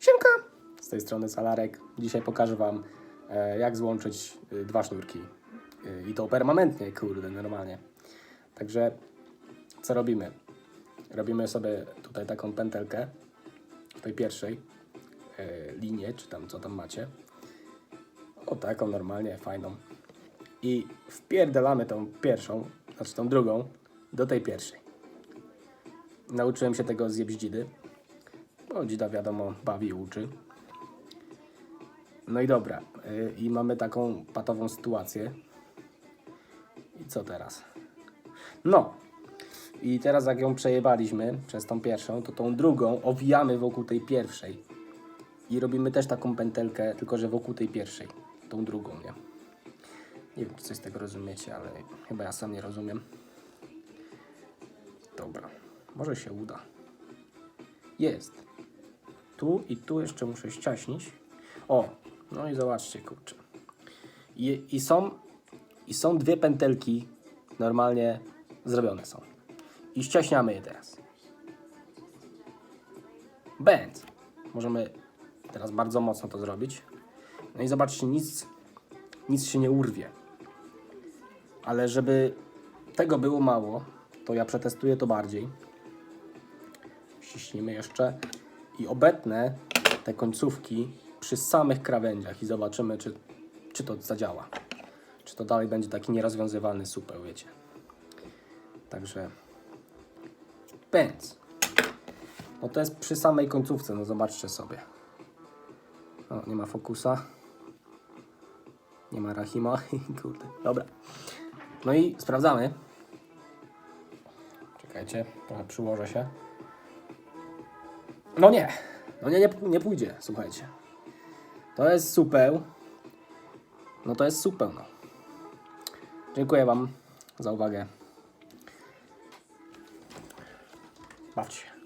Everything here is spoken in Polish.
Siemka! Z tej strony Salarek. Dzisiaj pokażę Wam, e, jak złączyć e, dwa sznurki. E, I to permanentnie, kurde, normalnie. Także, co robimy? Robimy sobie tutaj taką pętelkę w tej pierwszej e, linię, czy tam co tam macie. O taką normalnie, fajną. I wpierdalamy tą pierwszą, znaczy tą drugą, do tej pierwszej. Nauczyłem się tego z jebździdy. Bo dzida wiadomo, bawi uczy. No i dobra. y, I mamy taką patową sytuację. I co teraz? No. I teraz jak ją przejebaliśmy przez tą pierwszą, to tą drugą owijamy wokół tej pierwszej. I robimy też taką pętelkę, tylko że wokół tej pierwszej. Tą drugą, nie? Nie wiem, czy coś z tego rozumiecie, ale chyba ja sam nie rozumiem. Dobra. Może się uda. Jest. Tu i tu jeszcze muszę ściaśnić. O, no i zobaczcie, kurczę. I, i, są, I są dwie pętelki normalnie zrobione są. I ściaśniamy je teraz. Bęc. Możemy teraz bardzo mocno to zrobić. No i zobaczcie, nic, nic się nie urwie. Ale żeby tego było mało, to ja przetestuję to bardziej. Ściśnijmy jeszcze i obetnę te końcówki przy samych krawędziach i zobaczymy, czy, czy to zadziała. Czy to dalej będzie taki nierozwiązywalny supeł, wiecie. Także pędz. No to jest przy samej końcówce, no zobaczcie sobie. O, nie ma fokusa. Nie ma Rahima. Kurde, dobra. No i sprawdzamy. Czekajcie, trochę przyłożę się. No nie, no nie, nie, nie pójdzie, słuchajcie. To jest supeł. No to jest supeł, no. Dziękuję Wam za uwagę. Bawcie.